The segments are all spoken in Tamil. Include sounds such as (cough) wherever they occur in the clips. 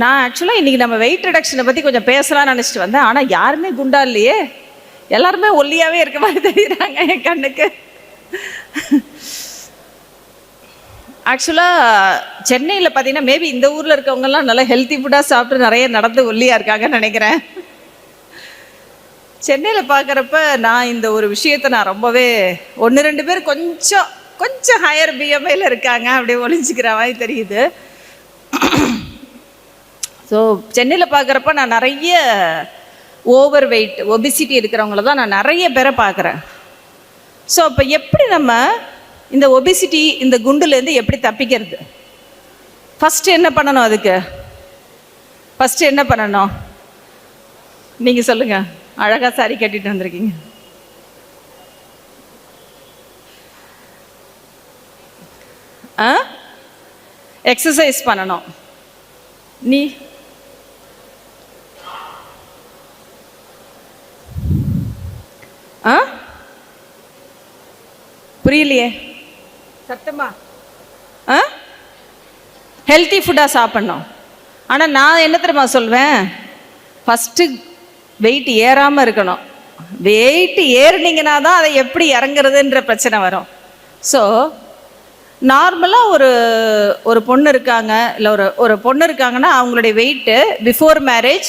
நான் ஆக்சுவலாக இன்றைக்கி நம்ம வெயிட் ரிடக்ஷனை பற்றி கொஞ்சம் பேசலாம்னு நினச்சிட்டு வந்தேன். ஆனால் யாருமே குண்டா இல்லையே. எல்லாருமே ஒல்லியாகவே இருக்க மாதிரி தெரியுறாங்க என் கண்ணுக்கு. ஆக்சுவலாக சென்னையில் பார்த்தீங்கன்னா மேபி இந்த ஊரில் இருக்கவங்கெல்லாம் நல்லா ஹெல்த்தி ஃபுட்டாக சாப்பிட்டு நிறைய நடந்து ஒல்லியாக இருக்காங்கன்னு நினைக்கிறேன். சென்னையில் பார்க்குறப்ப நான் இந்த ஒரு விஷயத்தை நான் ரொம்பவே ஒன்று ரெண்டு பேர் கொஞ்சம் கொஞ்சம் ஹையர் பிஎம்ஐயில் இருக்காங்க. அப்படியே ஒழிஞ்சிக்கிற மாதிரி தெரியுது. ஸோ சென்னையில் பார்க்குறப்ப நான் நிறைய ஓவர் வெயிட் ஒபிசிட்டி இருக்கிறவங்கள தான் நான் நிறைய பேரை பார்க்குறேன் ஸோ அப்போ எப்படி நம்ம இந்த ஒபிசிட்டி இந்த குண்டுலேருந்து எப்படி தப்பிக்கிறது? ஃபஸ்ட்டு என்ன பண்ணணும் அதுக்கு? ஃபஸ்ட்டு என்ன பண்ணணும்? நீங்கள் சொல்லுங்கள் அழகாக சாரி கட்டிட்டு வந்திருக்கீங்க. ஆ? எக்ஸசைஸ் பண்ணணும். நீ? ஆ? புரியலையே. சத்தமா? ஆ? ஹெல்த்தி ஃபுட்டாக சாப்பிட்ணும். ஆனால் நான் என்ன தெரியுமா சொல்வேன்? ஃபஸ்ட்டு வெயிட் ஏறாமல் இருக்கணும். வெயிட் ஏறுனீங்கன்னா தான் அதை எப்படி இறங்குறதுன்ற பிரச்சனை வரும். ஸோ நார்மலாக ஒரு ஒரு பொண்ணு இருக்காங்க. இல்லை ஒரு ஒரு பொண்ணு இருக்காங்கன்னா அவங்களுடைய வெயிட்டு பிஃபோர் மேரேஜ்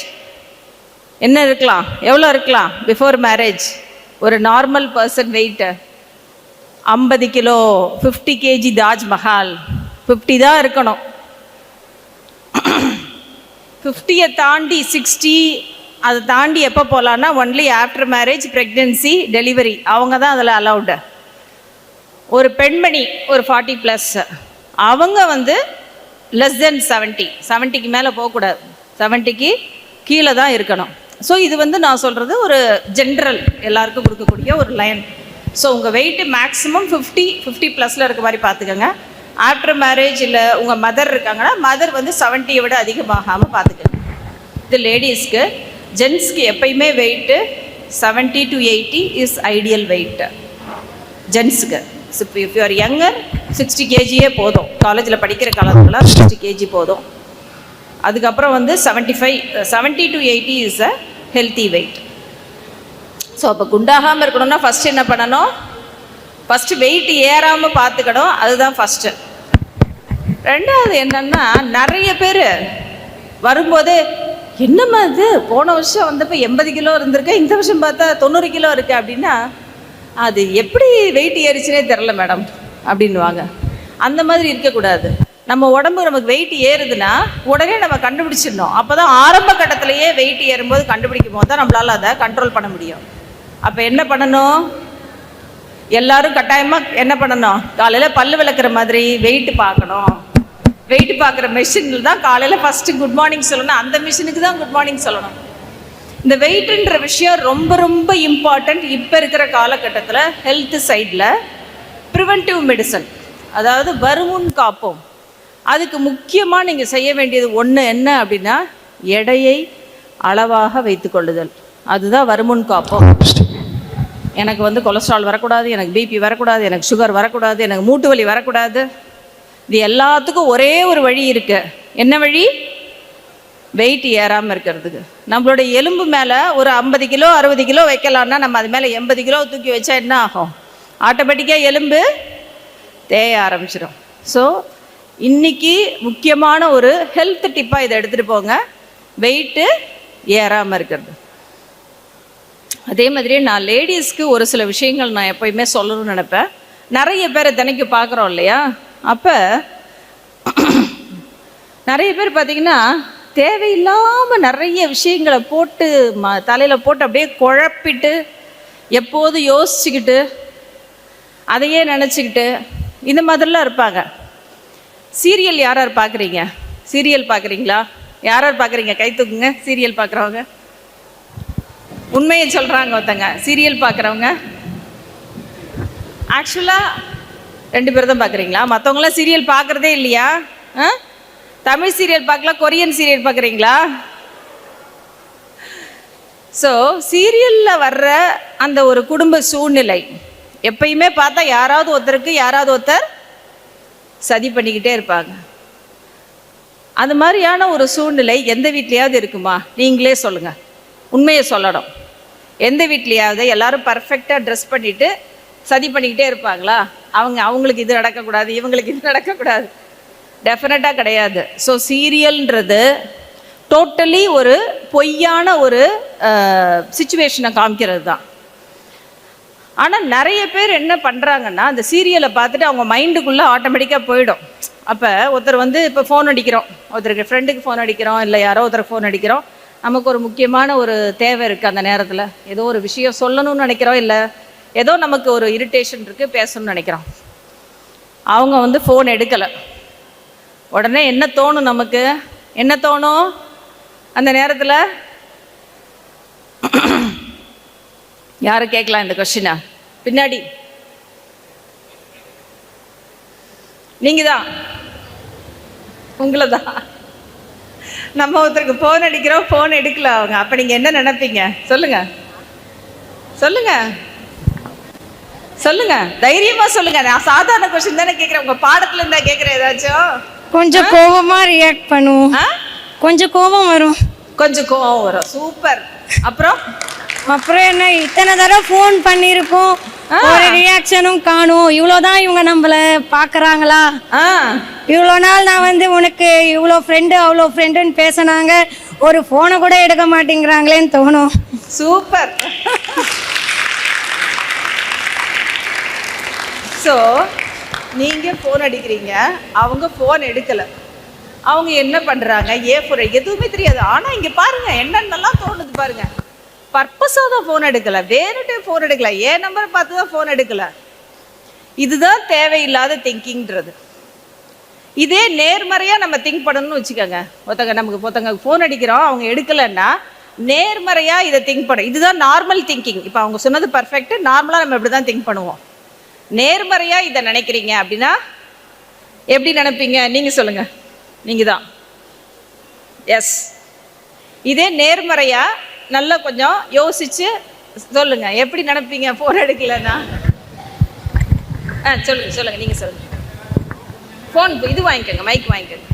என்ன இருக்கலாம்? எவ்வளோ இருக்கலாம்? பிஃபோர் மேரேஜ் ஒரு நார்மல் பர்சன் வெயிட்டு ஐம்பது kilo fifty KG Taj Mahal fifty தான் இருக்கணும். ஃபிஃப்டியை தாண்டி சிக்ஸ்டி அதை தாண்டி எப்போ போகலான்னா only after marriage pregnancy delivery அவங்க தான் அதில் அலௌடு ஒரு பெண்மணி ஒரு ஃபார்ட்டி ப்ளஸ் அவங்க வந்து லெஸ் தென் செவன்ட்டி செவன்ட்டிக்கு மேலே போகக்கூடாது. செவன்ட்டிக்கு கீழே தான் இருக்கணும். ஸோ இது வந்து நான் சொல்கிறது ஒரு ஜென்ரல் எல்லாருக்கும் கொடுக்கக்கூடிய ஒரு லைன் ஸோ உங்கள் வெயிட்டு மேக்ஸிமம் ஃபிஃப்டி ஃபிஃப்டி ப்ளஸில் இருக்க மாதிரி பார்த்துக்கோங்க. ஆஃப்டர் மேரேஜ் இல்லை உங்கள் மதர் இருக்காங்கன்னா மதர் வந்து செவன்ட்டியை விட அதிகமாகாமல் பார்த்துக்கோங்க. இது லேடிஸ்க்கு ஜென்ஸ்க்கு எப்பயுமே weight seventy to eighty is ideal weight ஜென்ஸுக்கு if you are younger sixty கேஜியே போதும். காலேஜில் படிக்கிற காலத்தில் சிக்ஸ்டி கேஜி போதும். அதுக்கப்புறம் வந்து seventy five seventy to eighty is a healthy weight so அப்போ குண்டாகாமல் இருக்கணும்னா ஃபஸ்ட் என்ன பண்ணணும்? ஃபஸ்ட்டு வெயிட் ஏறாமல் பார்த்துக்கணும். அதுதான் ஃபஸ்ட்டு ரெண்டாவது என்னன்னா நிறைய பேர் வரும்போதே என்னம்மா இது? போன வருஷம் வந்தப்போ எண்பது கிலோ இருந்திருக்கேன் இந்த வருஷம் பார்த்தா தொண்ணூறு கிலோ இருக்கு. அப்படின்னா அது எப்படி வெயிட் ஏறிச்சுனே தெரில மேடம் அப்படின்வாங்க அந்த மாதிரி இருக்கக்கூடாது. நம்ம உடம்பு நமக்கு வெயிட் ஏறுதுன்னா உடனே நம்ம கண்டுபிடிச்சிடணும். அப்போ தான் ஆரம்ப கட்டத்திலேயே வெயிட் ஏறும்போது கண்டுபிடிக்கும் போது தான் நம்மளால் அதை கண்ட்ரோல் பண்ண முடியும். அப்போ என்ன பண்ணணும்? எல்லாரும் கட்டாயமாக என்ன பண்ணணும்? காலையில் பல் விளக்குற மாதிரி வெயிட் பார்க்கணும். வெயிட் பார்க்குற மெஷினில் தான் காலையில் ஃபஸ்ட்டு குட் மார்னிங் சொல்லணும். அந்த மிஷினுக்கு தான் குட் மார்னிங் சொல்லணும். இந்த வெயிட்ன்ற விஷயம் ரொம்ப ரொம்ப இம்பார்ட்டண்ட் இப்போ இருக்கிற காலகட்டத்தில் ஹெல்த் சைடில் ப்ரிவென்டிவ் மெடிசன் அதாவது வருமுன் காப்போம். அதுக்கு முக்கியமாக நீங்கள் செய்ய வேண்டியது ஒன்று என்ன அப்படின்னா எடையை அளவாக வைத்துக்கொள்ளுதல் அதுதான் வருமுன் காப்போம். எனக்கு வந்து கொலஸ்ட்ரால் வரக்கூடாது எனக்கு பிபி வரக்கூடாது எனக்கு சுகர் வரக்கூடாது எனக்கு மூட்டு வலி வரக்கூடாது. இது எல்லாத்துக்கும் ஒரே ஒரு வழி இருக்கு. என்ன வழி? வெயிட் ஏறாமல் இருக்கிறதுக்கு. நம்மளுடைய எலும்பு மேலே ஒரு ஐம்பது கிலோ அறுபது கிலோ வைக்கலாம்னா நம்ம அது மேலே எண்பது கிலோ தூக்கி வச்சா என்ன ஆகும்? ஆட்டோமேட்டிக்காக எலும்பு தேய ஆரம்பிச்சிடும் ஸோ இன்னைக்கு முக்கியமான ஒரு ஹெல்த் டிப்பாக இதை எடுத்துகிட்டு போங்க. வெயிட்டு ஏறாமல் இருக்கிறது. அதே மாதிரியே நான் லேடிஸ்க்கு ஒரு சில விஷயங்கள் நான் எப்பயுமே சொல்லணும்னு நினைப்பேன். நிறைய பேரை தினைக்கு பார்க்குறோம் இல்லையா? அப்போ நிறைய பேர் பார்த்தீங்கன்னா தேவையில்லாமல் நிறைய விஷயங்களை போட்டு ம தலையில் போட்டு அப்படியே குழப்பிட்டு எப்போது யோசிச்சுக்கிட்டு அதையே நினச்சிக்கிட்டு இந்த மாதிரிலாம் இருப்பாங்க. சீரியல் யார் யார் பார்க்குறீங்க? சீரியல் பார்க்குறீங்களா? யார் யார் பார்க்குறீங்க? கை தூக்குங்க. சீரியல் பார்க்குறவங்க. உண்மையை சொல்கிறாங்க ஒருத்தங்க. சீரியல் பார்க்குறவங்க. ஆக்சுவலாக ரெண்டு பேர் தான் பார்க்குறீங்களா? மற்றவங்களாம் சீரியல் பார்க்குறதே இல்லையா? ஆ? தமிழ் சீரியல் பார்க்கல கொரியன் சீரியல் பார்க்குறீங்களா? ஸோ சீரியலில் வர்ற அந்த ஒரு குடும்ப சூழ்நிலை. எப்பயுமே பார்த்தா யாராவது ஒருத்தருக்கு யாராவது ஒருத்தர் சதி பண்ணிக்கிட்டே இருப்பாங்க. அது மாதிரியான ஒரு சூழ்நிலை எந்த வீட்லேயாவது இருக்குமா? நீங்களே சொல்லுங்கள் உண்மையை சொல்லணும். எந்த வீட்லேயாவது எல்லாரும் பர்ஃபெக்டாக ட்ரெஸ் பண்ணிவிட்டு சதி பண்ணிக்கிட்டே இருப்பாங்களா? அவங்க அவங்களுக்கு இது நடக்கக்கூடாது இவங்களுக்கு இது நடக்கக்கூடாது. டெஃபினட்டாக கிடையாது. ஸோ சீரியல்ன்றது டோட்டலி ஒரு பொய்யான ஒரு சுச்சுவேஷனை காமிக்கிறது தான் ஆனால் நிறைய பேர் என்ன பண்ணுறாங்கன்னா அந்த சீரியலை பார்த்துட்டு அவங்க மைண்டுக்குள்ளே ஆட்டோமேட்டிக்காக போயிடும். அப்போ ஒருத்தர் வந்து இப்போ ஃபோன் அடிக்கிறோம். ஒருத்தருக்கு ஃப்ரெண்டுக்கு ஃபோன் அடிக்கிறோம் இல்லை யாரோ ஒருத்தருக்கு ஃபோன் அடிக்கிறோம். நமக்கு ஒரு முக்கியமான ஒரு தேவை இருக்குது அந்த நேரத்தில். ஏதோ ஒரு விஷயம் சொல்லணும்னு நினைக்கிறோம் இல்லை ஏதோ நமக்கு ஒரு இரிட்டேஷன் இருக்குது பேசணும்னு நினைக்கிறோம். அவங்க வந்து ஃபோன் எடுக்கலை. உடனே என்ன தோணும் நமக்கு? என்ன தோணும்? அந்த நேரத்தில் யாரை கேட்கலாம் இந்த கொஸ்டினை பின்னாடி. நீங்க தான் உங்களை தான் நம்ம ஒருத்தருக்கு ஃபோன் அடிக்கிறோம் ஃபோன் எடுக்கல அவங்க. அப்போ நீங்கள் என்ன நினைப்பீங்க? சொல்லுங்க. சொல்லுங்க. சொல்லுங்க. தைரியமா சொல்லுங்க. நான் சாதாரண கொஸ்டின் தானே கேட்குறேன். உங்க பாடத்துல இருந்தா கேட்குறேன் ஏதாச்சும். கொஞ்சம் கோவமா ரியாக்ட் பண்ணுவோம். கொஞ்சம் கோபம் வரும். கொஞ்சம் கோவம் வரும். சூப்பர். அப்புறம்? அப்புறம் என்ன இத்தனை தடவை ஃபோன் பண்ணியிருக்கோம் ஒரு ரியாக்ஷனும் காணும். இவ்வளோதான் இவங்க நம்மள பார்க்கறாங்களா? இவ்வளோ நாள் நான் வந்து உனக்கு இவ்வளோ ஃப்ரெண்டு அவ்வளோ ஃப்ரெண்டுன்னு பேசினாங்க. ஒரு ஃபோனை கூட எடுக்க மாட்டேங்கிறாங்களேன்னு தோணும். சூப்பர். ஸோ நீங்கள் ஃபோன் அடிக்கிறீங்க. அவங்க ஃபோன் எடுக்கலை. அவங்க என்ன பண்ணுறாங்க ஏ ஃபோன் எதுவுமே தெரியாது. ஆனால் இங்கே பாருங்க என்னென்னலாம் தோணுது பாருங்க. பர்பஸாக தான் ஃபோன் எடுக்கலை. வேறுட்டே ஃபோன் எடுக்கல. ஏன் நம்பரை பார்த்து தான் ஃபோன் எடுக்கலை? இதுதான் தேவையில்லாத திங்கிங்கிறது இதே நேர்மறையாக நம்ம திங்க் பண்ணணும்னு வச்சுக்கோங்க. ஒருத்தங்க நமக்கு ஒருத்தங்க ஃபோன் அடிக்கிறோம் அவங்க எடுக்கலைன்னா நேர்மறையாக இதை திங்க் பண்ண இதுதான் நார்மல் திங்கிங் இப்போ அவங்க சொன்னது பர்ஃபெக்ட் நார்மலாக நம்ம இப்படி தான் திங்க் பண்ணுவோம். நேர்மறையாக இதை நினைக்கிறீங்க அப்படின்னா எப்படி நினைப்பீங்க? நீங்கள் சொல்லுங்கள் நீங்கள் தான் எஸ் இதே நேர்மறையாக நல்லா கொஞ்சம் யோசிச்சு சொல்லுங்க. எப்படி நினைப்பீங்க ஃபோன் எடுக்கலைன்னா? ஆ சொல்லுங்க சொல்லுங்க நீங்கள் சொல்லுங்க. ஃபோன் இது வாங்கிக்கோங்க மைக் வாங்கிக்கோங்க.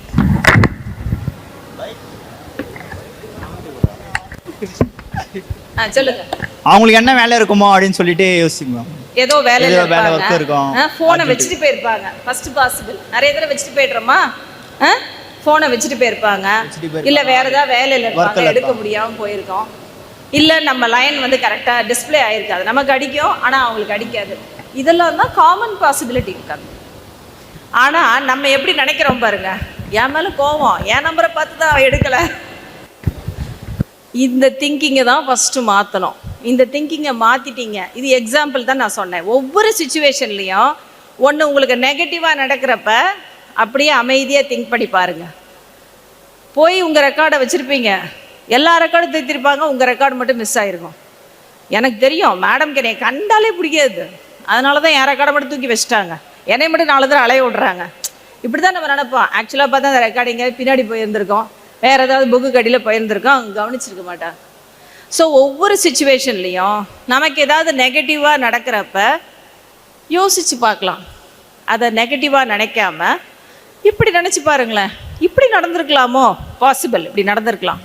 ஆ சொல்லுங்க. அவங்களுக்கு என்ன வேலை இருக்குமோ அப்படின்னு சொல்லிட்டு யோசிக்குவோம் ஏதோ வேலை work இருக்கும். ஃபோனை வச்சுட்டு போயிருப்பாங்க. ஃபர்ஸ்ட் பாசிபிள் நிறைய தடவை வச்சுட்டு போயிடுறோமா? ஃபோனை வச்சுட்டு போயிருப்பாங்க. இல்ல வேற ஏதாவது வேலையில இருப்பாங்க. எடுக்க முடியாம போயிருக்கோம். இல்லை நம்ம லைன் வந்து கரெக்டாக டிஸ்ப்ளே ஆயிருக்காது. நமக்கு அடிக்கும் ஆனால் அவங்களுக்கு அடிக்காது. இதெல்லாம் தான் காமன் பாசிபிலிட்டி இருக்காது. ஆனால் நம்ம எப்படி நினைக்கிறோம் பாருங்க. என் மேலே கோவம். என் நம்பரை பார்த்து தான் எடுக்கலை. இந்த திங்கிங்கை தான் ஃபஸ்ட்டு மாற்றணும் இந்த திங்கிங்கை மாற்றிட்டீங்க இது எக்ஸாம்பிள் தான் நான் சொன்னேன். ஒவ்வொரு சுச்சுவேஷன்லேயும் ஒன்று உங்களுக்கு நெகட்டிவாக நடக்கிறப்ப அப்படியே அமைதியாக திங்க் பண்ணி பாருங்கள் போய் உங்கள் ரெக்கார்டை வச்சுருப்பீங்க. எல்லா ரெக்கார்டும் திருத்திருப்பாங்க. உங்கள் ரெக்கார்டு மட்டும் மிஸ் ஆயிருக்கும். எனக்கு தெரியும். மேடம்க்கு என்னை கண்டாலே பிடிக்காது. அதனால தான் என் ரெக்கார்டை மட்டும் தூக்கி வச்சுட்டாங்க. என்னை மட்டும் நாலு தடவை அலைய விட்றாங்க. இப்படி தான் நம்ம நினைப்போம். ஆக்சுவலாக பார்த்தா அந்த ரெக்கார்டிங்க பின்னாடி போயிருந்திருக்கோம். வேற ஏதாவது புக்கு கடியில் போயிருந்திருக்கோம். அவங்க கவனிச்சிருக்க மாட்டாங்க. ஸோ ஒவ்வொரு சுச்சுவேஷன்லேயும் நமக்கு ஏதாவது நெகட்டிவாக நடக்கிறப்ப யோசிச்சு பார்க்கலாம். அதை நெகட்டிவாக நினைக்காம இப்படி நினச்சி பாருங்களேன். இப்படி நடந்திருக்கலாமோ? பாசிபிள் இப்படி நடந்திருக்கலாம்.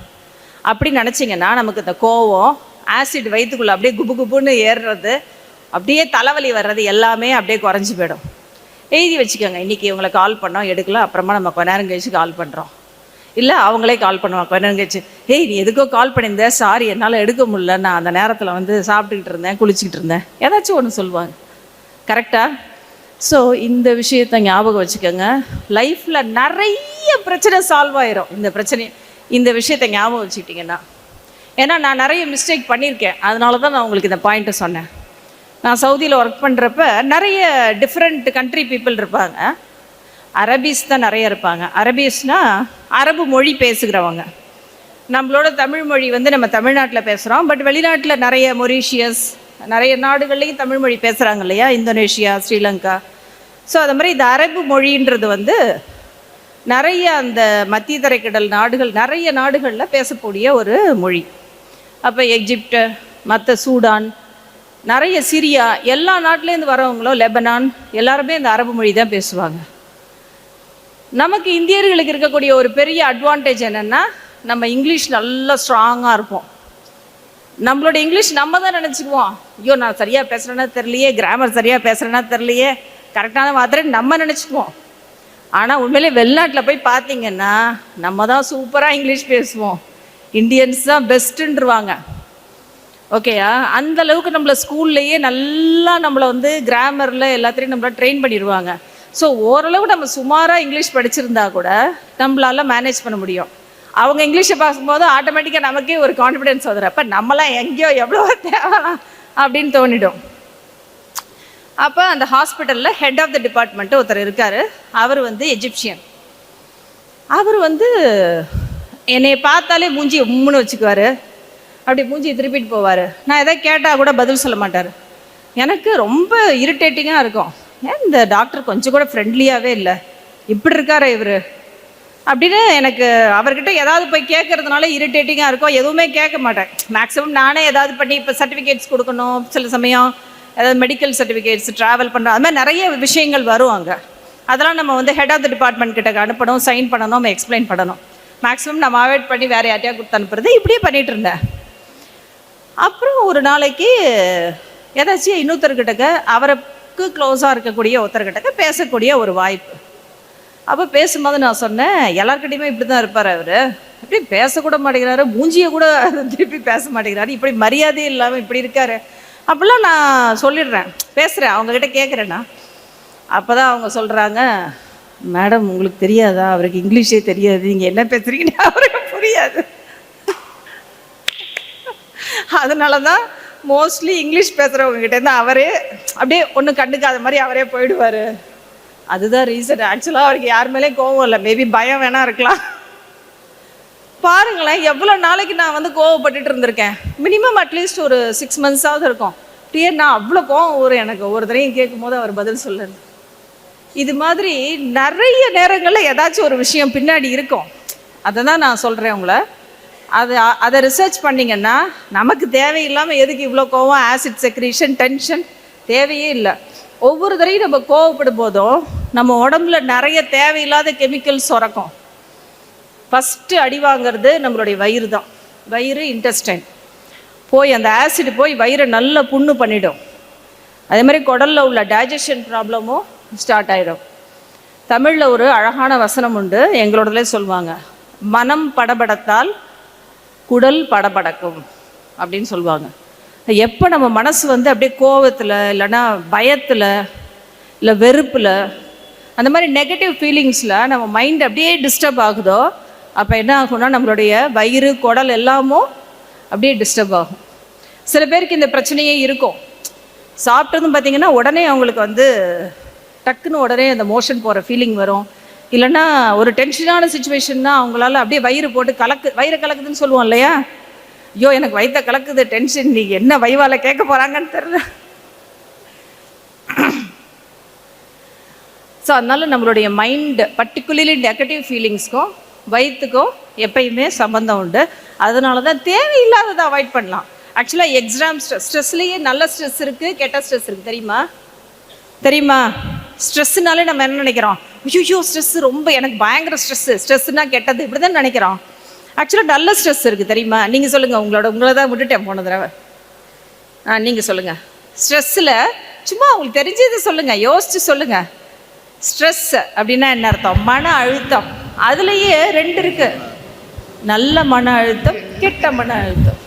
அப்படி நினச்சிங்கன்னா நமக்கு இந்த கோவம் ஆசிட் வயிற்றுக்குள்ளே அப்படியே குபு குபுன்னு ஏறுறது அப்படியே தலைவலி வர்றது எல்லாமே அப்படியே குறைஞ்சி போயிடும். எழுதி வச்சுக்கோங்க. இன்றைக்கி இவங்களை கால் பண்ணோம் எடுக்கல அப்புறமா நம்ம கொஞ்ச நேரம் கழிச்சு கால் பண்ணுறோம் இல்லை அவங்களே கால் பண்ணுவாங்க. கொஞ்ச நேரம் கழிச்சு ஏய் நீ எதுக்கோ கால் பண்ணியிருந்தேன் சாரி என்னால் எடுக்க முடியல. நான் அந்த நேரத்தில் வந்து சாப்பிட்டுக்கிட்டு இருந்தேன் குளிச்சுக்கிட்டு இருந்தேன். ஏதாச்சும் ஒன்று சொல்லுவாங்க. கரெக்டாக ஸோ இந்த விஷயத்த ஞாபகம் வச்சுக்கோங்க. லைஃப்பில் நிறைய பிரச்சனை சால்வ் ஆயிரும். இந்த பிரச்சனையை இந்த விஷயத்தை ஞாபகம் வச்சுக்கிட்டிங்கன்னா. ஏன்னா நான் நிறைய மிஸ்டேக் பண்ணியிருக்கேன். அதனால தான் நான் உங்களுக்கு இந்த பாயிண்ட்டை சொன்னேன். நான் சவுதியில் ஒர்க் பண்ணுறப்ப நிறைய டிஃப்ரெண்ட் கண்ட்ரி பீப்புள் இருப்பாங்க. அரபீஸ் தான் நிறைய இருப்பாங்க. அரபீஸ்னா அரபு மொழி பேசுகிறவங்க. நம்மளோட தமிழ் மொழி வந்து நம்ம தமிழ்நாட்டில் பேசுகிறோம் பட் வெளிநாட்டில் நிறைய மொரீஷியஸ் நிறைய நாடுகள்லையும் தமிழ் மொழி பேசுகிறாங்க இல்லையா? இந்தோனேஷியா ஸ்ரீலங்கா ஸோ அது மாதிரி இந்த அரபு மொழின்றது வந்து நிறைய அந்த மத்திய தரைக்கடல் நாடுகள் நிறைய நாடுகளில் பேசக்கூடிய ஒரு மொழி. அப்போ எகிப்து மற்ற சூடான் நிறைய சிரியா எல்லா நாட்டிலேருந்து வரவங்களும் லெபனான் எல்லாருமே இந்த அரபு மொழி தான் பேசுவாங்க. நமக்கு இந்தியர்களுக்கு இருக்கக்கூடிய ஒரு பெரிய அட்வான்டேஜ் என்னென்னா நம்ம இங்கிலீஷ் நல்லா ஸ்ட்ராங்காக இருப்போம். நம்மளோட இங்கிலீஷ் நம்ம தான் நினச்சிக்குவோம். ஐயோ நான் சரியாக பேசுகிறேன்னா தெரியலையே கிராமர் சரியாக பேசுகிறேன்னா தெரியலையே கரெக்டான மாத்திரை நம்ம நினச்சிக்குவோம். ஆனால் உண்மையிலே வெளிநாட்டில் போய் பார்த்தீங்கன்னா நம்ம தான் சூப்பராக இங்கிலீஷ் பேசுவோம். இந்தியன்ஸ் தான் பெஸ்ட்டுன்றவாங்க ஓகேயா அந்த அளவுக்கு நம்மளை ஸ்கூல்லையே நல்லா நம்மளை வந்து கிராமரில் எல்லாத்தையும் நம்மளை ட்ரெயின் பண்ணிடுவாங்க. ஸோ ஓரளவு நம்ம சுமாராக இங்கிலீஷ் படிச்சிருந்தா கூட நம்மளால மேனேஜ் பண்ண முடியும். அவங்க இங்கிலீஷை பார்க்கும்போது ஆட்டோமேட்டிக்காக நமக்கே ஒரு கான்ஃபிடென்ஸ் வந்துடும் அப்போ நம்மளாம் எங்கேயோ எவ்வளோ தேவலாம் அப்படின்னு தோணிடும். அப்போ அந்த ஹாஸ்பிட்டலில் ஹெட் ஆஃப் த டிபார்ட்மெண்ட் ஒருத்தர் இருக்கார். அவர் வந்து எஜிப்சியன். அவர் வந்து என்னை பார்த்தாலே மூஞ்சி உம்முன்னு வச்சுக்குவார். அப்படி மூஞ்சி திருப்பிட்டு போவார். நான் எதாவது கேட்டால் கூட பதில் சொல்ல மாட்டார். எனக்கு ரொம்ப இரிட்டேட்டிங்காக இருக்கும். ஏன் இந்த டாக்டர் கொஞ்சம் கூட ஃப்ரெண்ட்லியாகவே இல்லை? இப்படி இருக்காரா இவர். அப்படின்னு எனக்கு அவர்கிட்ட ஏதாவது போய் கேட்கறதுனால இரிட்டேட்டிங்காக இருக்கும் எதுவுமே கேட்க மாட்டேன். மேக்ஸிமம் நானே ஏதாவது பண்ணி இப்போ சர்டிஃபிகேட்ஸ் கொடுக்கணும் சில சமயம். அதாவது மெடிக்கல் சர்டிஃபிகேட்ஸ் ட்ராவல் பண்ணுறோம் அது மாதிரி நிறைய விஷயங்கள் வரும் அங்கே. அதெல்லாம் நம்ம வந்து ஹெட் ஆஃப் த டிபார்ட்மெண்ட் கிட்ட அனுப்பணும் சைன் பண்ணணும் நம்ம எக்ஸ்பிளைன் பண்ணணும். மேக்ஸிமம் நம்ம அவாய்ட் பண்ணி வேறு யார்ட்டையா கொடுத்து அனுப்புறது. இப்படியே பண்ணிகிட்டு இருந்தேன். அப்புறம் ஒரு நாளைக்கு ஏதாச்சும் இன்னொருத்தர்கிட்டக்க அவருக்கு க்ளோஸாக இருக்கக்கூடிய ஒருத்தர்கிட்டக்க பேசக்கூடிய ஒரு வாய்ப்பு. அப்போ பேசும்போது நான் சொன்னேன் எல்லாருக்கிட்டையுமே இப்படி தான் இருப்பார் அவர். இப்படி பேசக்கூட மாட்டேங்கிறாரு மூஞ்சியை கூட திருப்பி பேச மாட்டேங்கிறாரு. இப்படி மரியாதையே இல்லாமல் இப்படி இருக்காரு. அப்படிலாம் நான் சொல்லிடுறேன். பேசுகிறேன் அவங்கக்கிட்ட கேட்குறேன்னா அப்போ தான் அவங்க சொல்கிறாங்க மேடம் உங்களுக்கு தெரியாதா? அவருக்கு இங்கிலீஷே தெரியாது. நீங்கள் என்ன பேசுகிறீங்கன்னு அவருக்கு புரியாது. அதனால தான் மோஸ்ட்லி இங்கிலீஷ் பேசுகிறவங்க இருந்தால் அவரே அப்படியே ஒன்றும் கண்டுக்காத மாதிரி அவரே போயிடுவார். அதுதான் ரீசன் ஆக்சுவலாக அவருக்கு யார் மேலேயும் கோவம் இல்லை. மேபி பயம் வேணா இருக்கலாம். பாருங்களேன் எவ்வளோ நாளைக்கு நான் வந்து கோவப்பட்டுட்டு இருந்திருக்கேன். மினிமம் அட்லீஸ்ட் ஒரு சிக்ஸ் மந்த்ஸாவது இருக்கும். டியர் நான் அவ்வளோ கோவம் ஒரு எனக்கு. ஒரு தடையும் கேட்கும் போது அவர் பதில் சொல்லல இது மாதிரி நிறைய நேரங்களில் ஏதாச்சும் ஒரு விஷயம் பின்னாடி இருக்கும். அதை தான் நான் சொல்கிறேன் உங்களை. அது அதை ரிசர்ச் பண்ணிங்கன்னா நமக்கு தேவையில்லாமல் எதுக்கு இவ்வளோ கோவம்? ஆசிட் செக்ரீஷன் டென்ஷன் தேவையே இல்லை. ஒவ்வொரு தடையும் நம்ம கோவப்படும் போதும் நம்ம உடம்புல நிறைய தேவையில்லாத கெமிக்கல்ஸ் சுரக்கும். ஃபஸ்ட்டு அடி வாங்கிறது நம்மளுடைய வயிறு தான். வயிறு இன்டெஸ்டைன் போய் அந்த ஆசிட் போய் வயிறை நல்ல புண்ணு பண்ணிடும். அதே மாதிரி குடலில் உள்ள டைஜஷன் ப்ராப்ளமும் ஸ்டார்ட் ஆகிடும் தமிழில் ஒரு அழகான வசனம் உண்டு. எங்களோடதுல சொல்லுவாங்க. மனம் படபடத்தால் குடல் படபடக்கும் அப்படின்னு சொல்லுவாங்க. எப்போ நம்ம மனசு வந்து அப்படியே கோவத்தில் இல்லைன்னா பயத்தில் இல்லை வெறுப்பில் அந்த மாதிரி நெகட்டிவ் ஃபீலிங்ஸில் நம்ம மைண்ட் அப்படியே டிஸ்டர்ப் ஆகுதோ அப்போ என்ன ஆகும்னா நம்மளுடைய வயிறு குடல் எல்லாமும் அப்படியே டிஸ்டர்ப் ஆகும். சில பேருக்கு இந்த பிரச்சனையே இருக்கும். சாப்பிட்டதும் பார்த்திங்கன்னா உடனே அவங்களுக்கு வந்து டக்குன்னு உடனே அந்த மோஷன் போகிற ஃபீலிங் வரும். இல்லைன்னா ஒரு டென்ஷனான சுச்சுவேஷன்னா அவங்களால அப்படியே வயிறு போட்டு கலக்கு வயிறு கலக்குதுன்னு சொல்லுவோம் இல்லையா? ஐயோ எனக்கு வயிற்ற கலக்குது டென்ஷன் நீ என்ன வைவால கேட்க போகிறாங்கன்னு தெரியல. ஸோ அதனால நம்மளுடைய மைண்டு பர்டிகுலர்லி நெகட்டிவ் ஃபீலிங்ஸ்க்கும் வயிற்றுக்கும் எப்பயுமே சம்மந்தம் உண்டு. அதனால தான் தேவையில்லாததை அவாய்ட் பண்ணலாம். ஆக்சுவலாக எக்ஸாம் ஸ்ட்ரெஸ் ஸ்ட்ரெஸ்லேயே நல்ல ஸ்ட்ரெஸ் இருக்குது கெட்ட ஸ்ட்ரெஸ் இருக்குது தெரியுமா? தெரியுமா? ஸ்ட்ரெஸ்ஸுனாலே நம்ம என்ன நினைக்கிறோம்? ஐயோ ஸ்ட்ரெஸ் ரொம்ப எனக்கு பயங்கர ஸ்ட்ரெஸ்ஸு ஸ்ட்ரெஸ்ஸுனா கெட்டது இப்படி தான் நினைக்கிறோம். ஆக்சுவலாக நல்ல ஸ்ட்ரெஸ் இருக்குது தெரியுமா? நீங்கள் சொல்லுங்கள் உங்களோட உங்களை தான் விட்டுட்டேன் போன தடவை. ஆ நீங்கள் சொல்லுங்கள் ஸ்ட்ரெஸ்ஸில் சும்மா உங்களுக்கு தெரிஞ்சது சொல்லுங்கள் யோசிச்சு சொல்லுங்கள் ஸ்ட்ரெஸ் அப்படின்னா என்ன அர்த்தம்? மன அழுத்தம். அதுலேயே ரெண்டு இருக்கு. நல்ல மன அழுத்தம் கெட்ட மன அழுத்தம்.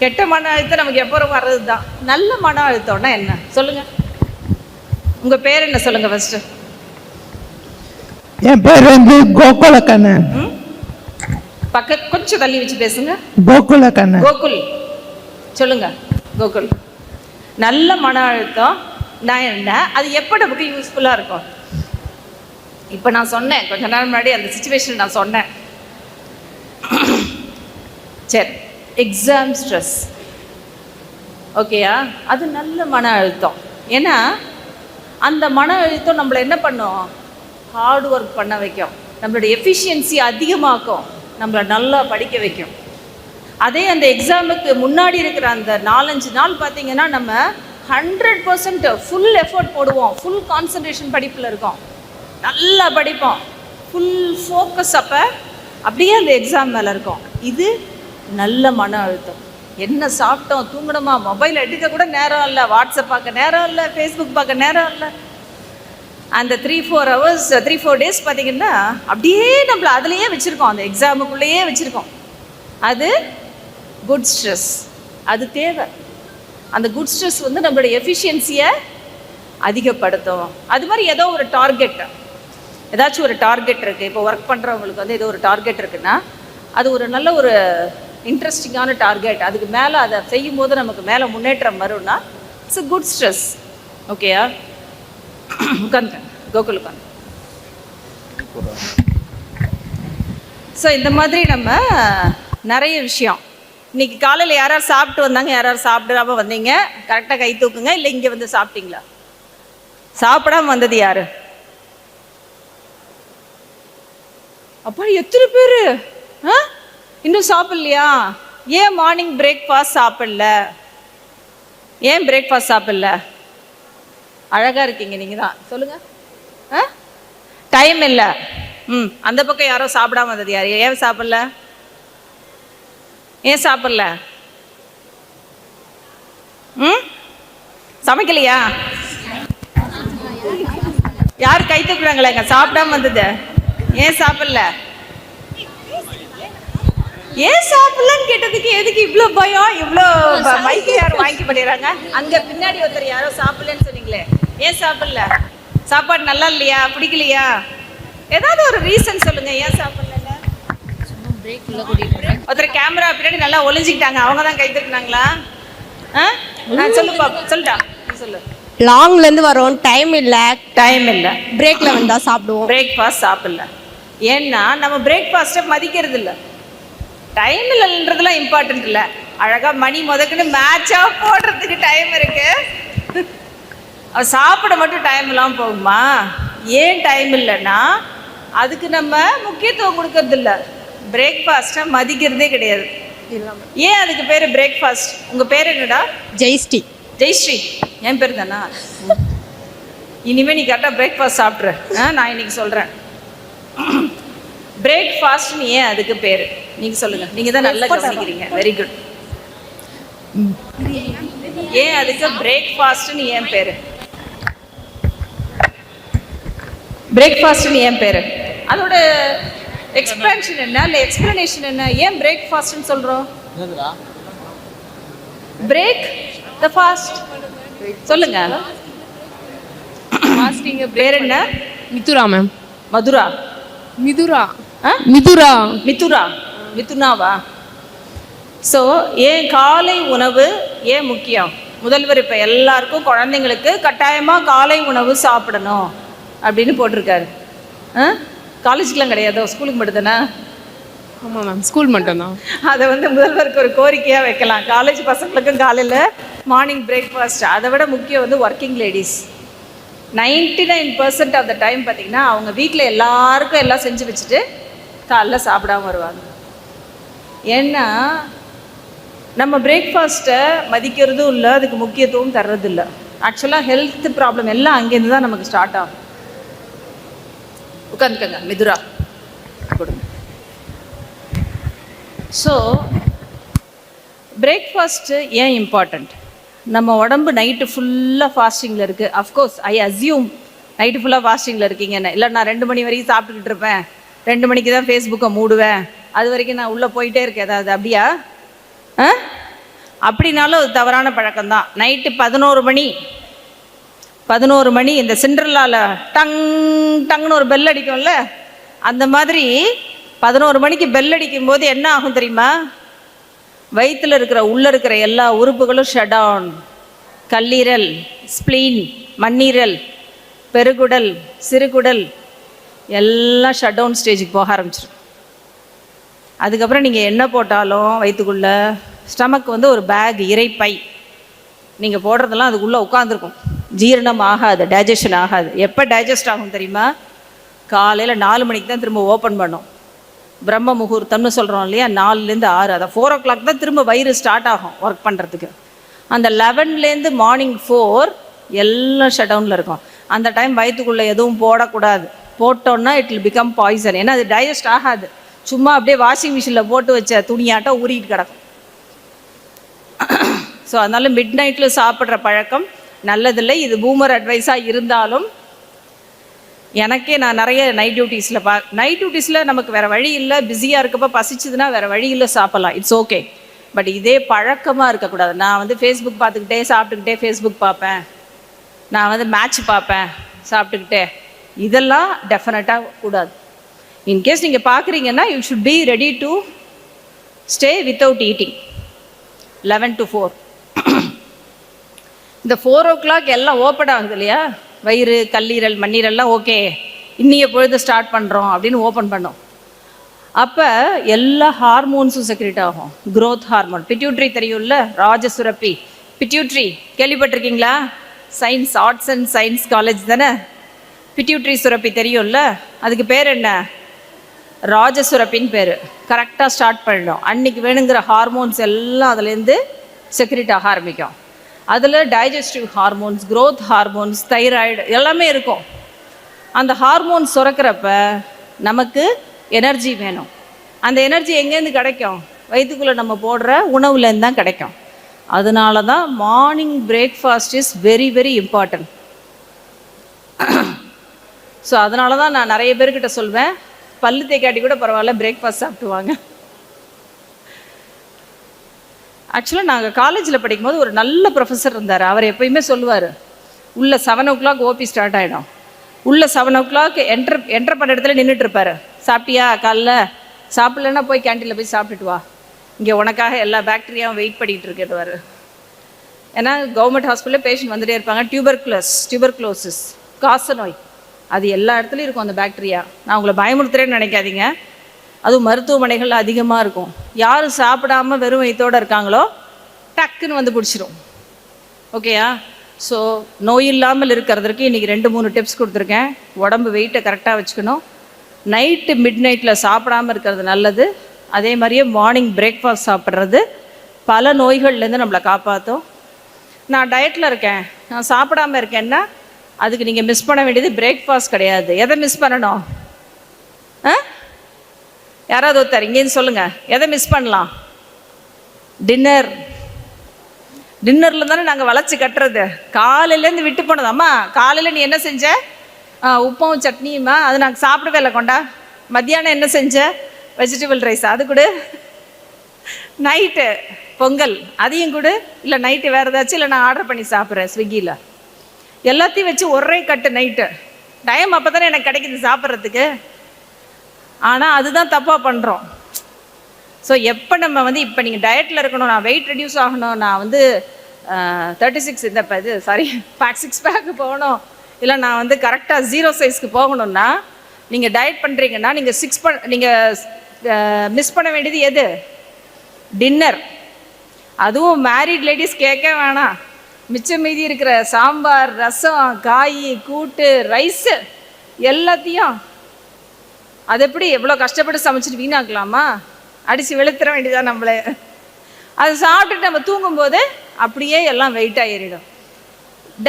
கெட்ட மன அழுத்தம் நமக்கு எப்போ வர்றது தான் நல்ல மன அழுத்தம்னா என்ன? சொல்லுங்கள் உங்கள் பேர் என்ன சொல்லுங்கள் ஃபஸ்ட்டு என் பேர் வந்து கோகுல கண்ணன் பக்க கொஞ்சம் தள்ளி வச்சு பேசுங்க. கோகுல கண்ணன் கோகுல். சொல்லுங்க கோகுல். நல்ல மன அழுத்தம் நான் என்ன? அது எப்போ நமக்கு யூஸ்ஃபுல்லாக இருக்கும்? இப்போ நான் சொன்னேன் கொஞ்ச நேரம் முன்னாடி அந்த சுச்சுவேஷன் நான் சொன்னேன். சரி எக்ஸாம் ஸ்ட்ரெஸ் ஓகேயா அது நல்ல மன அழுத்தம். ஏன்னா அந்த மன அழுத்தம் நம்மளை என்ன பண்ணும்? ஹார்ட் ஒர்க் பண்ண வைக்கும். நம்மளுடைய எஃபிஷியன்சி அதிகமாக்கும். நம்மளை நல்லா படிக்க வைக்கும். அதே அந்த எக்ஸாமுக்கு முன்னாடி இருக்கிற அந்த நாலஞ்சு நாள் பார்த்தீங்கன்னா நம்ம ஹண்ட்ரட் பர்சன்ட் ஃபுல் எஃபர்ட் போடுவோம். ஃபுல் கான்சன்ட்ரேஷன் படிப்பில் இருக்கோம். நல்லா படிப்போம் ஃபுல் ஃபோக்கஸ் அப்போ அப்படியே அந்த எக்ஸாம் மேலே இருக்கும் இது நல்ல மன அழுத்தம். என்ன சாப்பிட்டோம்? தூங்கணுமா மொபைல் எடுக்க கூட நேரம் இல்லை. வாட்ஸ்அப் பார்க்க நேரம் இல்லை. ஃபேஸ்புக் பார்க்க நேரம் இல்லை. அந்த three four hours three four days பார்த்தீங்கன்னா அப்படியே நம்மள அதுலேயே வச்சுருக்கோம். அந்த எக்ஸாமுக்குள்ளேயே வச்சுருக்கோம். அது குட் ஸ்ட்ரெஸ் அது தேவை. அந்த குட் ஸ்ட்ரெஸ் வந்து நம்மளுடைய எஃபிஷியன்சியை அதிகப்படுத்தும். அது மாதிரி ஏதோ ஒரு டார்கெட்டு ஏதாச்சும் ஒரு டார்கெட் இருக்குது இப்போ ஒர்க் பண்ணுறவங்களுக்கு வந்து ஏதோ ஒரு டார்கெட் இருக்குன்னா அது ஒரு நல்ல ஒரு இன்ட்ரெஸ்டிங்கான டார்கெட் அதுக்கு மேலே அதை செய்யும் போது நமக்கு மேலே முன்னேற்றம் வரும்னா இட்ஸ் அ குட் ஸ்ட்ரெஸ் ஓகேயா உட்காந்து கோகுல் உட்காந்து ஸோ இந்த மாதிரி நம்ம நிறைய விஷயம். இன்னைக்கு காலையில் யாராவது சாப்பிட்டு வந்தாங்க யாராவது சாப்பிடாம வந்தீங்க கரெக்டாக கை தூக்குங்க இல்லை இங்கே வந்து சாப்பிட்டீங்களா? சாப்பிடாம வந்தது யாரு? அப்பா எத்தனை பேர்? ஆ? இன்னும் சாப்பிட்லையா? ஏன் மார்னிங் பிரேக்ஃபாஸ்ட் சாப்பிடல? ஏன் பிரேக்ஃபாஸ்ட் சாப்பிடல? அழகாக இருக்கீங்க நீங்கள் தான். சொல்லுங்க. ஆ? டைம் இல்லை. ம் அந்த பக்கம் யாரோ சாப்பிடாம வந்தது யார்? ஏன் சாப்பிடல? ஏன் சாப்பிடல? ம்? சமைக்கலையா? யார் கை தூக்குறாங்களேங்க? சாப்பிடாம வந்தது. ஏன் சாப்பிடல? ஏன் சாப்பிடலன்னு கேட்டதுக்கு எதுக்கு இவ்வளோ பயம்? இவ்வளோ மைக்கு யார் வாங்கி பண்ணிடுறாங்க? அங்க பின்னாடி ஒருத்தர் யாரோ சாப்பிடலன்னு சொன்னீங்களே. ஏன் சாப்பிடல? சாப்பாடு நல்லா இல்லையா? பிடிக்கலையா? ஏதாவது ஒரு ரீசன் சொல்லுங்க. ஏன் சாப்பிடல ஒருத்தர் கேமரா பின்னாடி நல்லா ஒளிஞ்சிக்கிட்டாங்க. அவங்க தான் கை தூக்குனாங்களா நான் சொல்லு பாப்பா சொல்லிட்டா சொல்லு. லாங்ல இருந்து வரோம். டைம் இல்ல. டைம் இல்லை. பிரேக்ல வந்தா சாப்பிடுவோம். பிரேக்ஃபாஸ்ட் சாப்பிடல. ஏன்னா நம்ம பிரேக்ஃபாஸ்ட்டை மதிக்கிறது இல்லை டைம் இல்லைன்றதுலாம் இம்பார்ட்டன்ட் இல்லை. அழகாக மணி முதக்குன்னு மேட்சாக போடுறதுக்கு டைம் இருக்கு. அது சாப்பிட மட்டும் டைம் இல்லாமல் போகுமா? ஏன் டைம் இல்லைன்னா அதுக்கு நம்ம முக்கியத்துவம் கொடுக்கறது இல்லை பிரேக்ஃபாஸ்ட்டை மதிக்கிறதே கிடையாது. ஏன் அதுக்கு பேர் பிரேக்ஃபாஸ்ட் உங்கள் பேர் என்னடா? ஜெய்ஸ்டி ஜெயஸ்ரீ. என் பேர் தானா? இனிமே நீ கரெக்டாக பிரேக்ஃபாஸ்ட் சாப்பிட்ரு ஆ நான் இன்னைக்கு சொல்கிறேன் (clears throat) பிரேக்ஃபாஸ்ட்னு ஏன் அதுக்கு பேர்? நீங்கள் சொல்லுங்கள் நீங்கள் தான் நல்லா கவனிக்கிறீங்க. வெரி குட் ஏன் அதுக்கு பிரேக்ஃபாஸ்ட்னு ஏன் பேர்? பிரேக்ஃபாஸ்ட்னு ஏன் பேர்? அதோட எக்ஸ்பேன்ஷன் என்ன? இல்லை எக்ஸ்பிளனேஷன் என்ன? ஏன் பிரேக்ஃபாஸ்ட்னு சொல்கிறோம் பிரேக் த ஃபாஸ்ட் சொல்லுங்க. பேர் என்ன? மிதுரா மேம் மதுரா. மிதுரா? மிதுரா. மிதுரா. மிதுனாவா? ஸோ ஏன் காலை உணவு ஏன் முக்கியம்? முதல்வர் இப்போ எல்லாருக்கும் குழந்தைங்களுக்கு கட்டாயமாக காலை உணவு சாப்பிடணும் அப்படின்னு போட்டிருக்காரு. ஆ? காலேஜுக்கெலாம் கிடையாதோ? ஸ்கூலுக்கு மட்டும்தானே? ஆமாம் மேம் ஸ்கூல் மட்டும்தான். அதை வந்து முதல்வருக்கு ஒரு கோரிக்கையாக வைக்கலாம். காலேஜ் பசங்களுக்கும் காலையில் மார்னிங் பிரேக்ஃபாஸ்ட் அதை விட முக்கியம் வந்து working ladies ninety nine percent of the time பார்த்தீங்கன்னா அவங்க வீட்டில் எல்லாருக்கும் எல்லாம் செஞ்சு வச்சுட்டு காலைல சாப்பிடாம வருவாங்க. ஏன்னா நம்ம பிரேக்ஃபாஸ்ட்டை மதிக்கிறதும் இல்லை அதுக்கு முக்கியத்துவம் தர்றது இல்லை ஆக்சுவலாக ஹெல்த் ப்ராப்ளம் எல்லாம் அங்கேருந்து தான் நமக்கு ஸ்டார்ட் ஆகும். உட்காந்துக்கங்க மிதுரா. கொடுங்க. ஸோ பிரேக்ஃபாஸ்ட்டு ஏன் இம்பார்ட்டண்ட் நம்ம உடம்பு நைட்டு ஃபுல்லாக ஃபாஸ்டிங்கில் இருக்குது அஃப்கோர்ஸ் ஐ அஸ்யூம் நைட்டு ஃபுல்லாக ஃபாஸ்டிங்கில் இருக்கீங்கன்னு இல்லை நான் ரெண்டு மணி வரைக்கும் சாப்பிட்டுக்கிட்டு இருப்பேன். ரெண்டு மணிக்கு தான் ஃபேஸ்புக்கை மூடுவேன். அது வரைக்கும் நான் உள்ளே போயிட்டே இருக்கேன். ஏதாவது அப்படியா? ஆ? அப்படின்னாலும் அது தவறான பழக்கம்தான் நைட்டு பதினோரு மணி. பதினோரு மணி இந்த சிண்ட்ரலால டங் டங்னு ஒரு பெல் அடிக்கும்ல? அந்த மாதிரி பதினோரு மணிக்கு பெல் அடிக்கும் போது என்ன ஆகும் தெரியுமா? வயிற்றில் இருக்கிற உள்ள இருக்கிற எல்லா உறுப்புகளும் ஷடவுன் கல்லீரல் ஸ்ப்ளீன் மண்ணீரல் பெருகுடல் சிறுகுடல் எல்லாம் ஷட் டவுன் ஸ்டேஜுக்கு போக ஆரம்பிச்சிடும் அதுக்கப்புறம் நீங்கள் என்ன போட்டாலும் வயிற்றுக்குள்ள ஸ்டமக் வந்து ஒரு பேக் இறைப்பை. நீங்கள் போடுறதெல்லாம் அதுக்குள்ளே உட்காந்துருக்கும் ஜீரணம் ஆகாது டைஜஷன் ஆகாது. எப்போ டைஜஸ்ட் ஆகும் தெரியுமா? காலையில் நாலு மணிக்கு தான் திரும்ப ஓப்பன் பண்ணும். பிரம்ம முகூர்த்தம்னு சொல்கிறோம் இல்லையா? நாலுலேருந்து ஆறு. அதை ஃபோர் ஓ கிளாக் தான் திரும்ப வயிறு ஸ்டார்ட் ஆகும் ஒர்க் பண்ணுறதுக்கு அந்த லெவன்லேருந்து மார்னிங் ஃபோர் எல்லாம் ஷட் டவுனில் இருக்கும். அந்த டைம் வயிற்றுக்குள்ளே எதுவும் போடக்கூடாது. போட்டோன்னா இட் வில் பிகம் பாய்சன் ஏன்னா அது டைஜஸ்ட் ஆகாது. சும்மா அப்படியே வாஷிங் மிஷினில் போட்டு வச்ச துணியாட்டம் ஊறிட்டு கிடக்கும். ஸோ அதனால் மிட் நைட்டில் சாப்பிட்ற பழக்கம் நல்லதில்லை. இது பூமர் அட்வைஸாக இருந்தாலும் எனக்கே நான் நிறைய நைட் டியூட்டிஸில் பா நைட் டியூட்டிஸில் நமக்கு வேறு வழி இல்லை. பிஸியாக இருக்கப்போ பசிச்சுதுன்னா வேறு வழி இல்லை சாப்பிட்லாம். இட்ஸ் ஓகே பட் இதே பழக்கமாக இருக்கக்கூடாது. நான் வந்து ஃபேஸ்புக் பார்த்துக்கிட்டே சாப்பிட்டுக்கிட்டே ஃபேஸ்புக் பார்ப்பேன். நான் வந்து மேட்ச் பார்ப்பேன் சாப்பிட்டுக்கிட்டே. இதெல்லாம் டெஃபினட்டாக கூடாது. இன்கேஸ் நீங்கள் பார்க்குறீங்கன்னா you should be ready to stay without eating eleven to four இந்த ஃபோர் ஓ கிளாக் எல்லாம் ஓப்பன் ஆகுது இல்லையா? வயிறு கல்லீரல் மண்ணீரல்லாம் ஓகே. இன்னைய பொழுது ஸ்டார்ட் பண்ணுறோம் அப்படின்னு ஓப்பன் பண்ணோம். அப்போ எல்லா ஹார்மோன்ஸும் செக்ரேட் ஆகும். க்ரோத் ஹார்மோன் பிட்யூட்ரி தெரியும்ல? ராஜசுரப்பி. பிட்யூட்ரி கேள்விப்பட்டிருக்கீங்களா? Science arts and science college தானே? பிட்யூட்ரி சுரப்பி தெரியும்ல? அதுக்கு பேர் என்ன? ராஜசுரப்பின்னு பேர். கரெக்டாக ஸ்டார்ட் பண்ணிடும் அன்னைக்கு வேணுங்கிற ஹார்மோன்ஸ் எல்லாம் அதுலேருந்து செக்ரேட் ஆக ஆரம்பிக்கும். அதில் digestive hormones growth hormones thyroid எல்லாமே இருக்கும். அந்த ஹார்மோன்ஸ் சுரக்கிறப்ப நமக்கு எனர்ஜி வேணும். அந்த எனர்ஜி எங்கேருந்து கிடைக்கும்? வயிற்றுக்குள்ளே நம்ம போடுற உணவுலேருந்து தான் கிடைக்கும். அதனால தான் morning breakfast is very very important so அதனால தான் நான் நிறைய பேர்கிட்ட சொல்வேன் பல்லு தேக்காட்டி கூட பரவாயில்ல பிரேக்ஃபாஸ்ட் சாப்பிட்டுவாங்க. ஆக்சுவலாக நாங்கள் காலேஜில் படிக்கும்போது ஒரு நல்ல ப்ரொஃபஸர் இருந்தார். அவர் எப்பயுமே சொல்லுவார் உள்ள seven o'clock OP start ஆகிடும் உள்ள seven o'clock enter enter பண்ண இடத்துல நின்றுட்டு சாப்பிட்டியா? காலைல? சாப்பிட்லன்னா போய் கேன்டீனில் போய் சாப்பிட்டுட்டு வா. இங்கே உனக்காக எல்லா பேக்டீரியாவும் வெயிட் பண்ணிகிட்டு இருக்கிறவர் ஏன்னா கவர்மெண்ட் ஹாஸ்பிட்டலில் பேஷண்ட் வந்துட்டே இருப்பாங்க. டியூபர்குலஸ் டியூபர்குலோசிஸ் காச நோய் அது எல்லா இடத்துலையும் இருக்கும் அந்த பேக்டீரியா நான் உங்களை பயமுறுத்துறேன்னு நினைக்காதீங்க. அதுவும் மருத்துவமனைகள் அதிகமாக இருக்கும். யார் சாப்பிடாம வெறும் வயிற்றோடு இருக்காங்களோ டக்குன்னு வந்து பிடிச்சிரும். ஓகேயா ஸோ நோய் இல்லாமல் இருக்கிறதுக்கு இன்றைக்கி ரெண்டு மூணு டிப்ஸ் கொடுத்துருக்கேன். உடம்பு வெயிட்டை கரெக்டாக வச்சுக்கணும். நைட்டு மிட் நைட்டில் சாப்பிடாம இருக்கிறது நல்லது. அதே மாதிரியே மார்னிங் பிரேக்ஃபாஸ்ட் சாப்பிட்றது. பல நோய்கள்லேருந்து நம்மளை காப்பாற்றும் நான் டயட்டில் இருக்கேன். நான் சாப்பிடாம இருக்கேன்னா அதுக்கு நீங்கள் மிஸ் பண்ண வேண்டியது பிரேக்ஃபாஸ்ட் கிடையாது. எதை மிஸ் பண்ணணும்? ஆ? யாராவது ஒருத்தர் இங்கேன்னு சொல்லுங்கள் எதை மிஸ் பண்ணலாம்? டின்னர் டின்னரில் தானே நாங்கள் வளைச்சி கட்டுறது. காலையிலேருந்து விட்டு போனது. அம்மா காலையில் நீ என்ன செஞ்ச? ஆ, உப்பும் சட்னியுமா அது நாங்கள் சாப்பிடவே இல்லை கொண்டா. மத்தியானம் என்ன செஞ்ச? வெஜிடபிள் ரைஸ் அது கொடு. நைட்டு பொங்கல். அதையும் கொடு. இல்லை நைட்டு வேறு ஏதாச்சும் இல்லை நான் ஆர்டர் பண்ணி சாப்பிட்றேன் ஸ்விக்கியில் எல்லாத்தையும் வச்சு ஒரே கட்டு நைட்டு டைம் அப்போ தானே எனக்கு கிடைக்குது சாப்பிட்றதுக்கு. ஆனால் அதுதான் தப்பாக பண்ணுறோம் ஸோ எப்போ நம்ம வந்து இப்போ நீங்கள் டயட்டில் இருக்கணும் நான் வெயிட் ரெடியூஸ் ஆகணும் நான் வந்து தேர்ட்டி சிக்ஸ் இந்த இப்போ இது சாரி பேக் சிக்ஸ் பேக்கு போகணும். இல்லை நான் வந்து கரெக்டாக ஜீரோ சைஸ்க்கு போகணும்னா நீங்கள் டயட் பண்ணுறீங்கன்னா நீங்கள் சிக்ஸ் பண் நீங்கள் மிஸ் பண்ண வேண்டியது எது? டின்னர் அதுவும் மேரிட் லேடிஸ் கேட்க வேணாம். மிச்சம் மீதி இருக்கிற சாம்பார் ரசம் காய் கூட்டு ரைஸு எல்லாத்தையும் அது எப்படி எவ்வளோ கஷ்டப்பட்டு சமைச்சிட்டு வீணாக்கலாமா? அடித்து வெளுத்துற வேண்டியதான் நம்மளே? அது சாப்பிட்டுட்டு நம்ம தூங்கும்போது அப்படியே எல்லாம் வெயிட்டாக ஏறிடும்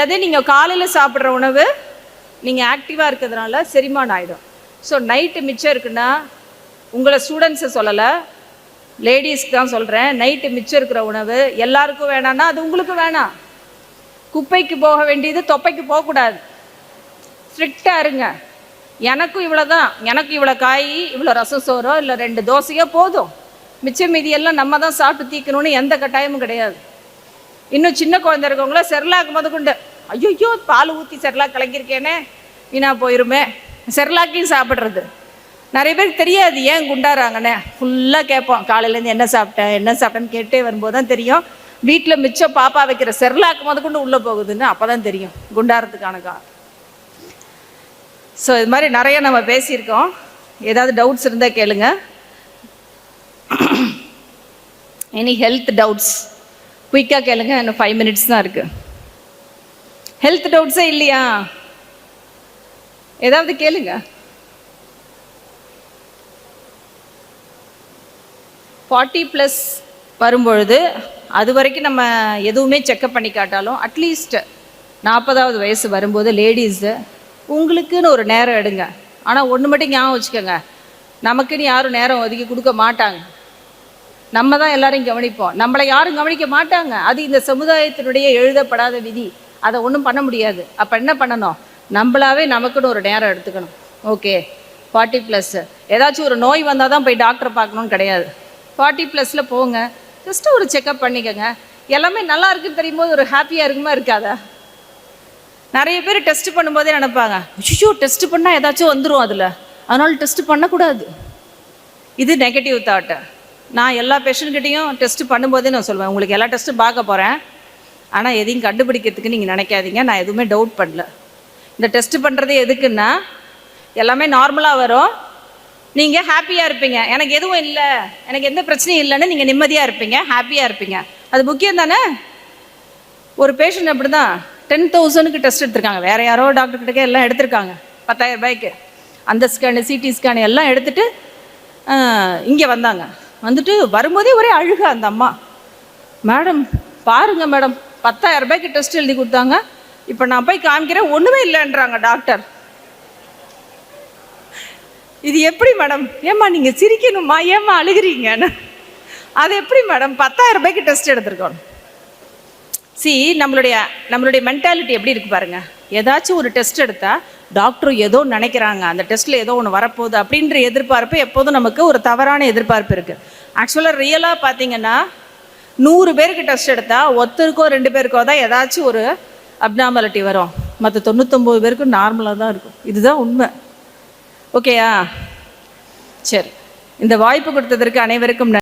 அதே நீங்கள் காலையில் சாப்பிட்ற உணவு நீங்கள் ஆக்டிவாக இருக்கிறதுனால செரிமானம் ஆகிடும் ஸோ நைட்டு மிச்சம் இருக்குன்னா உங்களை ஸ்டூடெண்ட்ஸை சொல்லலை லேடிஸ்க்கு தான் சொல்கிறேன் நைட்டு மிச்சம் இருக்கிற உணவு எல்லாருக்கும் வேணான்னா அது உங்களுக்கு வேணாம். குப்பைக்கு போக வேண்டியது தொப்பைக்கு போகக்கூடாது. ஸ்ட்ரிக்டாக இருங்க. எனக்கும் இவ்வளோ தான் எனக்கு இவ்வளோ காய் இவ்வளோ ரசம் சோறோ இல்லை ரெண்டு தோசையோ போதும். மிச்சம் மீதியெல்லாம் நம்ம தான் சாப்பிட்டு தீக்கணும்னு எந்த கட்டாயமும் கிடையாது. இன்னும் சின்ன குழந்தை இருக்கவங்கள செர்லாக் முதற்கொண்டு ஐயோ பால் ஊற்றி செர்லாக் கலக்கியிருக்கேனே வீணா போயிருமே. செர்லாக்கையும் சாப்பிட்றது. நிறைய பேருக்கு தெரியாது ஏன் குண்டாராங்கண்ணே ஃபுல்லாக கேட்போம். காலையிலேருந்து என்ன சாப்பிட்டேன் என்ன சாப்பிட்டேன்னு கேட்டே வரும்போது தான் தெரியும். வீட்டில் மிச்சம் பாப்பா வைக்கிற செர்லாக் முதற்கொண்டு உள்ளே போகுதுன்னு அப்போ தான் தெரியும். குண்டாரத்துக்கான காரணம். ஸோ இது மாதிரி நிறைய நம்ம பேசியிருக்கோம். ஏதாவது டவுட்ஸ் இருந்தால் கேளுங்க. எனி ஹெல்த் டவுட்ஸ் குயிக்காக கேளுங்க. இன்னும் ஃபைவ் மினிட்ஸ் தான் இருக்குது ஹெல்த் டவுட்ஸே இல்லையா? ஏதாவது கேளுங்க. ஃபார்ட்டி ப்ளஸ் வரும்பொழுது அது வரைக்கும் நம்ம எதுவுமே செக்கப் பண்ணி காட்டாலும் அட்லீஸ்ட் நாற்பதாவது வயசு வரும்போது லேடிஸு உங்களுக்குன்னு ஒரு நேரம் எடுங்க. ஆனால் ஒன்று மட்டும் ஞாபகம் வச்சுக்கோங்க. நமக்குன்னு யாரும் நேரம் ஒதுக்கி கொடுக்க மாட்டாங்க. நம்ம தான் எல்லாரையும் கவனிப்போம். நம்மளை யாரும் கவனிக்க மாட்டாங்க. அது இந்த சமுதாயத்தினுடைய எழுதப்படாத விதி. அதை ஒன்றும் பண்ண முடியாது. அப்போ என்ன பண்ணணும்? நம்மளாவே நமக்குன்னு ஒரு நேரம் எடுத்துக்கணும். ஓகே. Forty plus. ஏதாச்சும் ஒரு நோய் வந்தால் தான் போய் டாக்டரை பார்க்கணும்னு கிடையாது. ஃபார்ட்டி ப்ளஸில் போங்க. ஜஸ்ட்டு ஒரு செக்கப் பண்ணிக்கோங்க. எல்லாமே நல்லா இருக்குன்னு தெரியும் போது ஒரு ஹாப்பியாக இருக்குமா இருக்காதா? நிறைய பேர் டெஸ்ட் பண்ணும்போதே நினைப்பாங்க ஐயோ டெஸ்ட் பண்ணால் ஏதாச்சும் வந்துடும் அதில். அதனால் டெஸ்ட் பண்ணக்கூடாது. இது நெகட்டிவ் தாட்டு நான் எல்லா பேஷண்ட்கிட்டையும் டெஸ்ட் பண்ணும்போதே நான் சொல்லுவேன் உங்களுக்கு எல்லா டெஸ்ட்டும் பார்க்க போகிறேன் ஆனால் எதையும் கண்டுபிடிக்கிறதுக்கு நீங்கள் நினைக்காதீங்க. நான் எதுவுமே டவுட் பண்ணல. இந்த டெஸ்ட் பண்ணுறது எதுக்குன்னா எல்லாமே நார்மலாக வரும். நீங்கள் ஹாப்பியாக இருப்பீங்க. எனக்கு எதுவும் இல்லை. எனக்கு எந்த பிரச்சனையும் இல்லைன்னு நீங்கள் நிம்மதியாக இருப்பீங்க. ஹாப்பியாக இருப்பீங்க. அது முக்கியம் தானே? ஒரு பேஷண்ட் அப்படி தான் டென் தௌசண்ட்க்கு டெஸ்ட் எடுத்திருக்காங்க. வேறு யாரோ டாக்டர் கிட்டக்கே எல்லாம் எடுத்திருக்காங்க. பத்தாயிரம் ரூபாய்க்கு. அந்த ஸ்கேனு சிடி ஸ்கேனு எல்லாம் எடுத்துட்டு இங்கே வந்தாங்க. வந்துட்டு வரும்போதே ஒரே அழுக அந்த அம்மா. மேடம் பாருங்கள் மேடம். பத்தாயிரம் ரூபாய்க்கு டெஸ்ட் எழுதி கொடுத்தாங்க. இப்போ நான் போய் காமிக்கிறேன். ஒன்றுமே இல்லைன்றாங்க டாக்டர் இது எப்படி மேடம்? ஏம்மா நீங்கள் சிரிக்கணுமா? ஏம்மா அழுகிறீங்கன்னு? அது எப்படி மேடம்? பத்தாயிரம் ரூபாய்க்கு டெஸ்ட் எடுத்திருக்கோம். சி நம்மளுடைய நம்மளுடைய மென்டாலிட்டி எப்படி இருக்கு பாருங்க? ஏதாச்சும் ஒரு டெஸ்ட் எடுத்தா டாக்டர் ஏதோ நினைக்கிறாங்க அந்த டெஸ்ட்ல ஏதோ ஒன்று வரப்போகுது அப்படின்ற எதிர்பார்ப்பு எப்போதும் நமக்கு ஒரு தவறான எதிர்பார்ப்பு இருக்கு. ஆக்சுவலாக ரியலாக பார்த்தீங்கன்னா நூறு பேருக்கு டெஸ்ட் எடுத்தா ஒருத்தருக்கோ ரெண்டு பேருக்கோ தான் ஏதாச்சும் ஒரு அப்னாமலிட்டி வரும். மற்ற தொண்ணூத்தொம்பது பேருக்கும் நார்மலாக தான் இருக்கும். இதுதான் உண்மை. ஓகேயா சரி. இந்த வாய்ப்பு கொடுத்ததற்கு அனைவருக்கும் நன்றி.